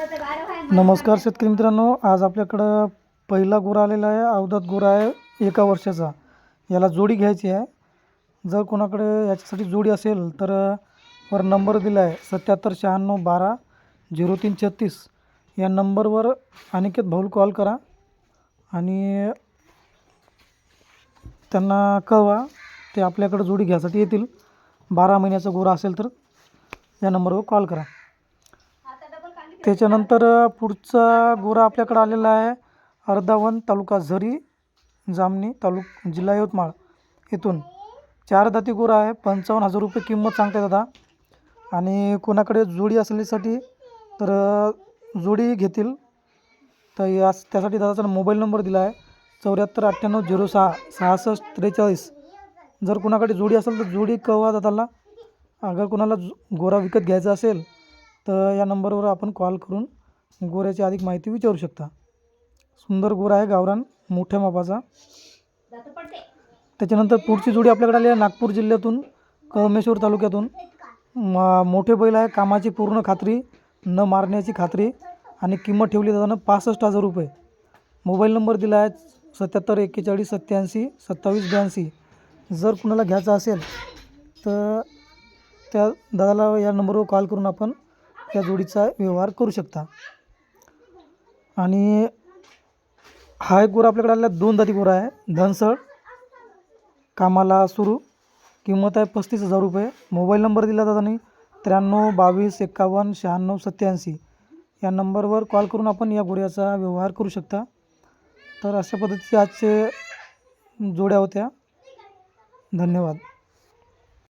नमस्कार शेतकरी मित्रांनो आज आपल्याकडं पहिला गोरा आलेला आहे अवधात गोरा आहे एका वर्षाचा. याला जोडी घ्यायची आहे. जर कोणाकडे याच्यासाठी जोडी असेल तर वर नंबर दिला आहे सत्याहत्तर शहाण्णव बारा झिरो तीन छत्तीस. या नंबरवर अनिकेत भाऊल कॉल करा आणि त्यांना कळवा ते आपल्याकडं जोडी घ्यायसाठी येतील. बारा महिन्याचा गोरा असेल तर या नंबरवर कॉल करा. त्याच्यानंतर पुढचा गोरा आपल्याकडं आलेला आहे अर्धावन तालुका झरी जामणी तालुक जिल्हा यवतमाळ इथून. चार दाती गोरा आहे पंचावन्न हजार रुपये किंमत सांगते दादा. आणि कोणाकडे जोडी असल्यासाठी तर जोडी घेतील. तर यास त्यासाठी दादाचा मोबाईल नंबर दिला आहे चौऱ्याहत्तर अठ्ठ्याण्णव झिरो सहा सहासष्ट त्रेचाळीस. जर कोणाकडे जोडी असेल तर जोडी कळवा दादाला. अगर कोणाला गोरा विकत घ्यायचा असेल तर या नंबरवर आपण कॉल करून गोऱ्याची अधिक माहिती विचारू शकता. सुंदर गोरा आहे गावरान मोठ्या मापाचा. त्याच्यानंतर पुढची जोडी आपल्याकडे आली आहे नागपूर जिल्ह्यातून कळमेश्वर तालुक्यातून. म मोठे बैल आहे कामाची पूर्ण खात्री न मारण्याची खात्री आणि किंमत ठेवली जाताना पासष्ट हजार रुपये. मोबाईल नंबर दिला आहे सत्याहत्तर एक्केचाळीस सत्याऐंशी सत्तावीस ब्याऐंशी. जर कुणाला घ्यायचा असेल तर त्या दादाला या नंबरवर कॉल करून आपण या जोडीचा व्यवहार करू शकता. आणि हा एक गोरा आपल्याकडे आलेला दोन दाती गोरा आहे. धनसळ. कामाला सुरू. किंमत आहे पस्तीस हजार रुपये. मोबाईल नंबर दिला दादानी. त्र्याण्णव बावीस एकावन्न शहाण्णव सत्याऐंशी या नंबरवर कॉल करून आपण या गोऱ्याचा व्यवहार करू शकता. तर अशा पद्धतीचे आजचे जोड्या होत्या. धन्यवाद.